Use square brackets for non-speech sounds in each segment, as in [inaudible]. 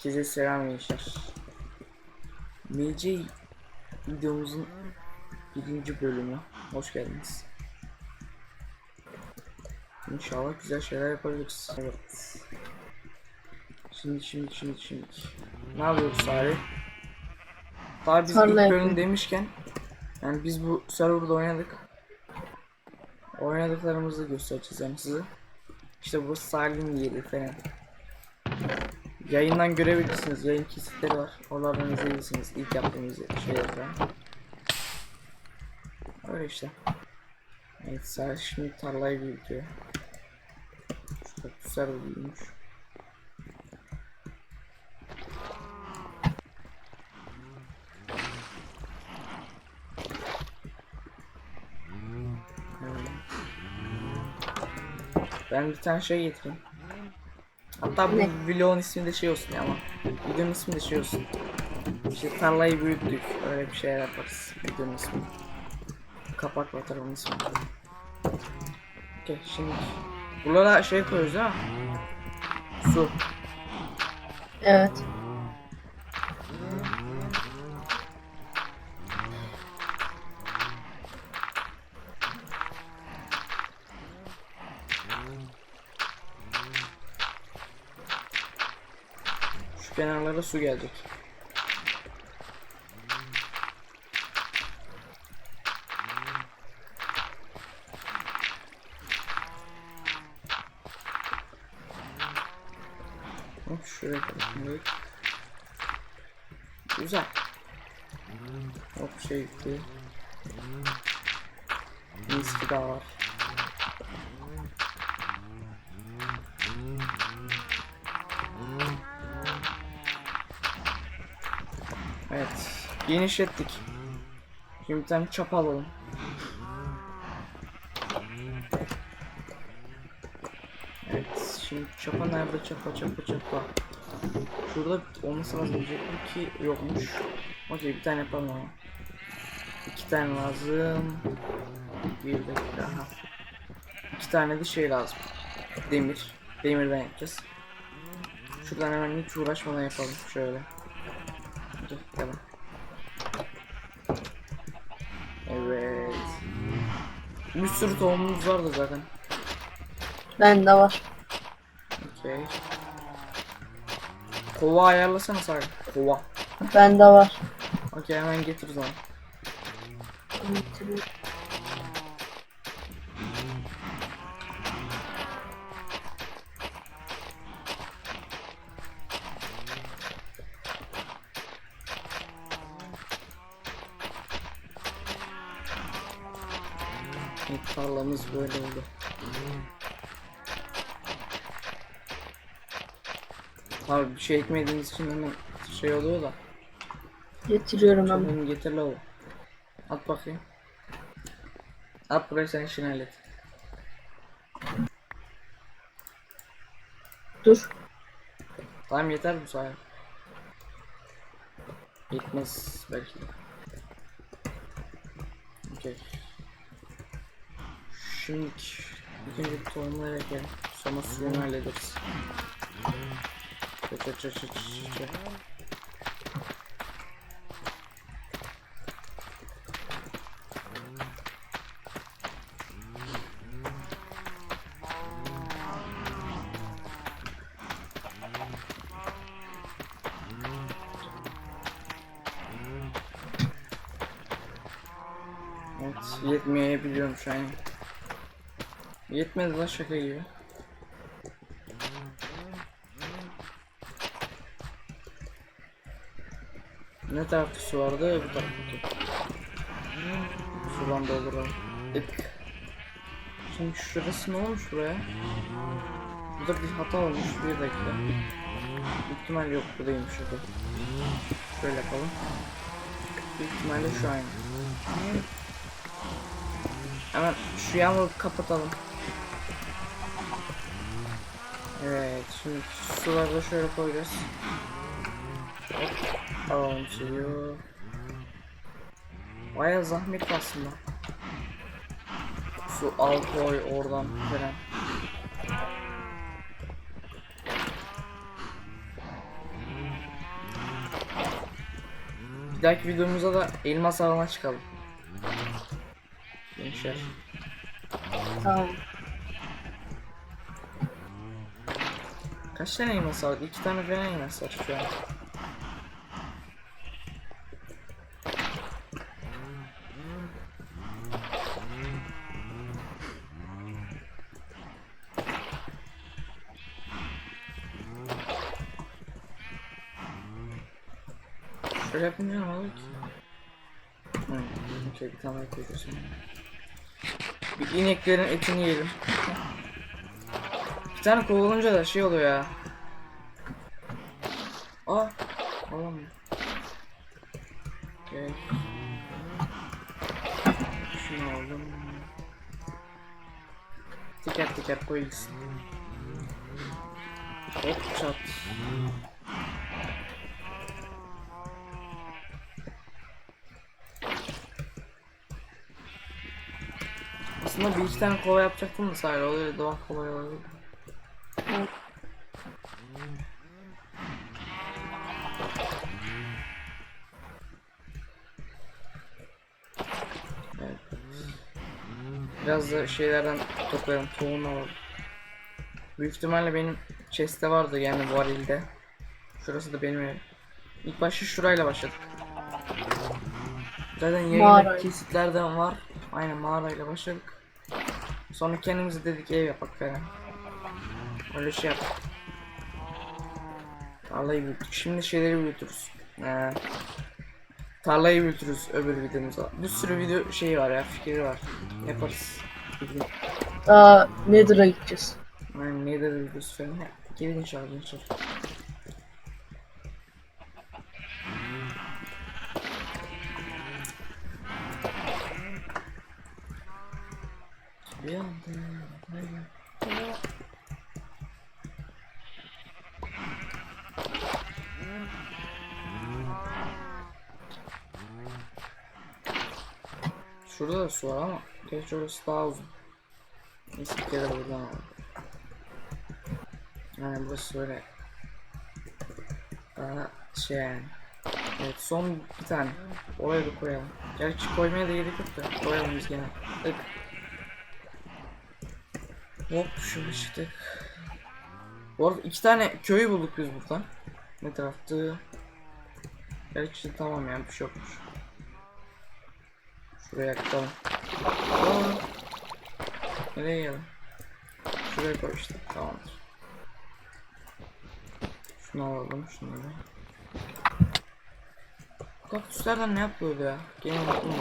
Herkese selam gençler. MC videomuzun birinci bölümü. Hoş geldiniz. İnşallah güzel şeyler yapabiliriz. Evet. Şimdi şimdi şimdi şimdi. Ne yapıyoruz Salih? Daha biz Tarla ilk bölüm demişken yani biz bu serverda oynadık. Oynadıklarımızı göstereceğiz yani size. İşte bu Salih'in yeri falan. Yayından görebilirsiniz. Yayın kesitleri var. Oralardan izleyebilirsiniz. İlk yaptığımız şeyler falan. Öyle işte. Evet Salih şimdi tarlayı büyütüyor. Şu kaktüsler büyümüş. Ben bir tane şey getireyim. Hatta bu Ne? vlogun ismi de şey olsun ya ama videonun ismi de şey olsun. İşte tarlayı büyüttük. Öyle bir şeyler yaparız. Videonun ismi. Kapak ve tarafın ismi. Okey şimdi buralara şey koyuyoruz mi? Su. Evet. Kenarlara su gelecek. Hop şuraya koyalım. Güzel. Hop şey gitti. Miski daha var. Genişlettik. Şimdi bir tane çapa alalım. Evet. Şimdi çapa nerede? Çapa çapa çapa. Şurada olması lazım diyecektim ki yokmuş. Okey bir tane yapalım ama. İki tane lazım. Bir dakika. Aha. İki tane de şey lazım. Demir. Demirden yapacağız. Şuradan hemen hiç uğraşmadan yapalım. Şöyle. Dur, Tamam. Evet. Bir sürü tohumumuz vardı zaten. Bende var. Okey. Kova ayarlasana sadece. Kova. Bende var. Okey hemen getir o zaman. Tarlamız böyle oldu. Abi bir şey ekmediğiniz için hemen şey oluyor da. Getiriyorum. Hemen getir la o. At bakayım. At burayı sen işini hallet. Dur. Tamam yeter bu sayede. Yetmez belki de. Okey. Şimdi ikinci tohumları ekelim. Sonra suyunu hallederiz. Çı çı çı çı çı. Evet yetmeyebiliyorum şu an. Yetmedi lan şaka gibi. Ne tarafta vardı bu taraftaki. Sudan dolduralım. Epik. Şimdi şurası ne olmuş buraya? Burada bir hata olmuş bir dakika. Büyük ihtimal yok bu değilmiş o da. Şöyle yapalım. Büyük şu aynı. Hemen şu yağmuru kapatalım. Evet şimdi suları da şöyle koyacağız. Alalım suyu. Baya zahmetli aslında. Su al koy oradan falan. Bir dahaki videomuzda da elmas avına çıkalım. Gençler. Tamam. Kaç tane elmas aldık? İki tane falan elmas var şu an. Şöyle yapınca ne olur ki? Hı, şey bir tane koyuyorsun. Bir ineklerin etini yiyelim. Bir tane kovalınca da şey oluyor ya. Aa, alamam. Okay. Şunu aldım. Teker teker koyulsun. Hop çat. Aslında bir iki tane kova yapacaktım da sadece oluyor daha kolay oluyor. Biraz da şeylerden toplayalım. Tohum alalım. Büyük ihtimalle benim chest'te vardı yani varilde. Şurası da benim evim. İlk başta şurayla başladık. Zaten Mağara. kesitlerden var. Aynen mağarayla başladık. Sonra kendimize dedik ev yapak falan. Öyle şey yaptık. Tarlayı büyüttük. Şimdi şeyleri büyütürüz. Ee, tarlayı büyütürüz öbür videomuzda. Bir sürü video şeyi var ya fikri var. Yaparız. Daha Nether'a gideceğiz. Yani ne de videosu falan ya. Gelin inşallah inşallah. Bir anda. Şurada da su var ama gerçi orası daha uzun. Neyse bir kere buradan alalım. Yani burası böyle daha şey yani. Evet son bir tane. Oraya da koyalım. Gerçi koymaya da gerek yok da koyalım biz gene. Tık. Hop şöyle çıktık. Bu arada iki tane köyü bulduk biz buradan. Ne taraftı? Gerçi tamam yani bir şey yokmuş. Şuraya yakalım. Aa. Nereye geldim? Şuraya koy işte. Tamamdır. Şunu alalım. Bu Kaktüslerden ne yapıyordu ya? Gene unuttum.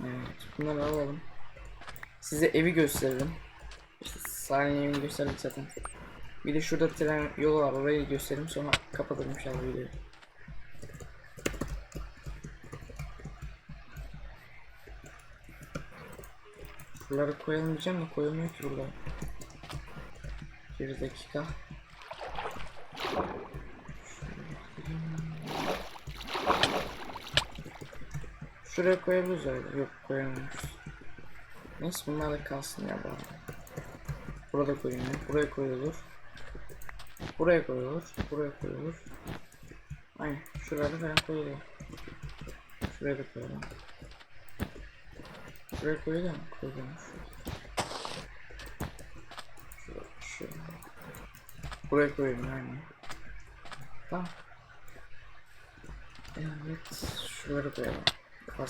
Evet, bunları alalım. Size evi gösterelim. İşte sahne evini gösterdik zaten. Bir de şurada tren yolu var, orayı göstereyim sonra kapatalım inşallah videoyu. Şuraları koyalım diyeceğim de koyulmuyor ki burada. Bir dakika. Şuraya koyabiliriz öyle. Yok koyamıyoruz. Neyse bunlar da kalsın ya bari. Burada koyulmuyor. Buraya koyulur. Buraya koyulur. Buraya koyulur. Aynen. Şurada falan koyuluyor. Şuraya da koyalım. Şuraya. Şuraya, şuraya. Buraya koyuyorum aynen. Tamam. Evet. Şuraya koyalım. Bu.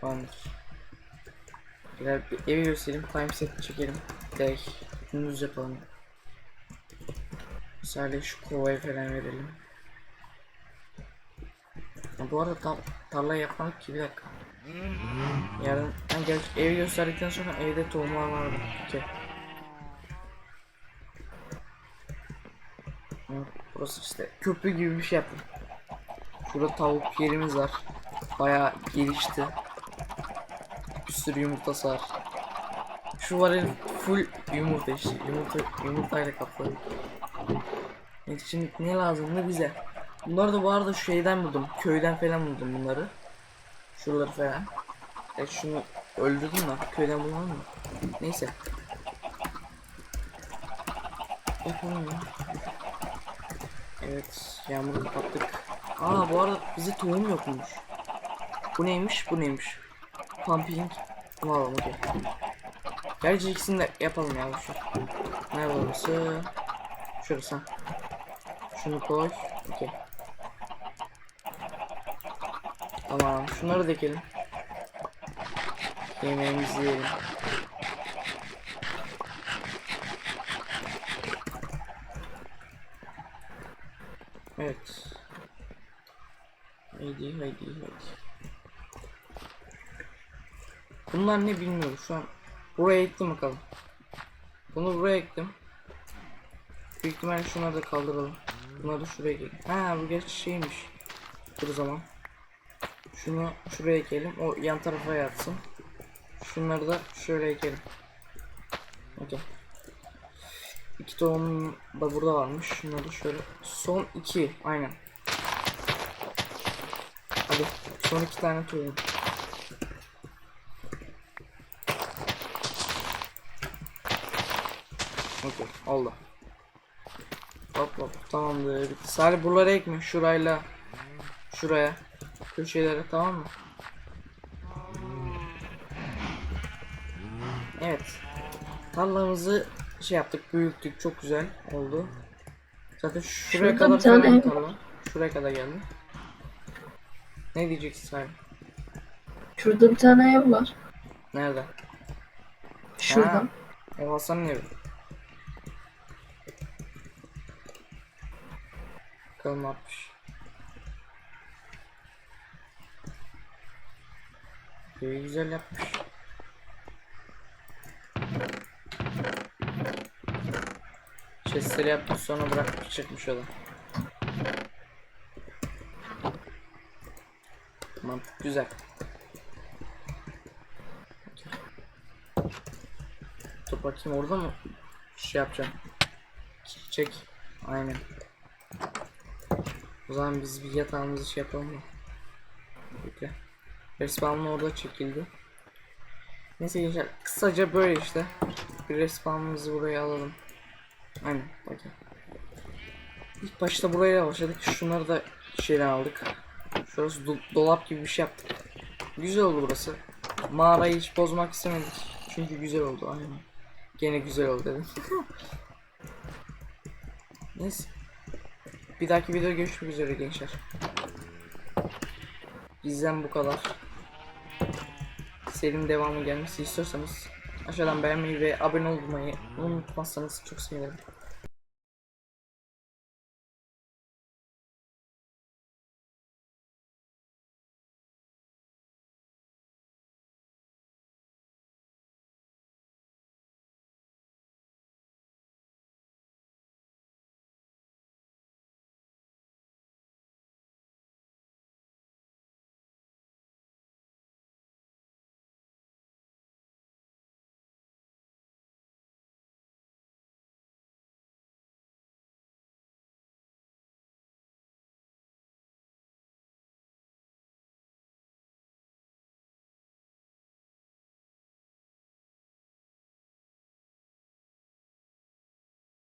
Tamamdır. Birer bir evi göstereyim. Time set çekelim. Direkt gündüz yapalım. Sadece şu kovayı falan verelim. Ha, bu arada tam tarla yapmadık ki bir dakika. Yarın ben gel evi gösterdikten sonra evde tohumlar vardı. Evet, Burası işte köprü gibi bir şey yaptım. Şurada tavuk yerimiz var. Bayağı gelişti. Bir sürü yumurtası var. Şu var ya full yumurta işte. Yumurta, yumurtayla kaplı. Evet şimdi ne lazım ne bize? Bunları da bu arada şeyden buldum. Köyden falan buldum bunları. Şuraları falan. E şunu öldürdüm mü? Köyden bulmam mı? Neyse. Yapalım ya. Evet, yağmuru kapattık. Aa bu arada bize tohum yokmuş. Bu neymiş? Bu neymiş? Pumping. Alalım okey. Gerçi ikisini de yapalım ya şu. Nerede orası? Şurası. Şunu koy. Okey. Tamam, şunları da ekelim. Yemeğimizi yiyelim. Evet. Haydi haydi haydi. Bunlar ne bilmiyorum şu an. Buraya ektim bakalım. Bunu buraya ektim. Büyük ihtimalle şunları da kaldıralım. Bunları da şuraya ekelim. Ha bu gerçi şeymiş. Dur zaman. Şunu şuraya ekelim. O yan tarafa yatsın. Şunları da şöyle ekelim. Okey. İki tohum da burada varmış. Şunları şöyle. Son iki. Aynen. Hadi. Son iki tane tohum. Okey. Oldu. Hop hop. Tamamdır. Bitti. Sadece buralara ekme. Şurayla. Şuraya. Köşelere tamam mı? Evet. Tarlamızı şey yaptık, büyüttük. Çok güzel oldu. Zaten şuraya Şurada bir kadar tane falan ev tarla. Şuraya kadar geldi. Ne diyeceksin sen? Şurada bir tane ev var. Nerede? Şurada. Ha, o Hasan'ın evi. Bakalım ne yapmış. İyi güzel yapmış. Chestleri yapmış sonra bırakmış çıkmış o da. Mantık güzel. Dur bakayım orada mı şey yapacağım. Çek. Aynen. O zaman biz bir yatağımızı şey yapalım mı? Bekle. Respawn'ın orada çekildi. Neyse gençler kısaca böyle işte. Bir respawn'ımızı buraya alalım. Aynen bakın. İlk başta buraya başladık. Şunları da şeyden aldık. Şurası do- dolap gibi bir şey yaptık. Güzel oldu burası. Mağarayı hiç bozmak istemedik. Çünkü güzel oldu aynen. Gene güzel oldu dedim. [laughs] Neyse. Bir dahaki videoda görüşmek üzere gençler. Bizden bu kadar. Serinin devamı gelmesi istiyorsanız aşağıdan beğenmeyi ve abone olmayı unutmazsanız çok sevinirim.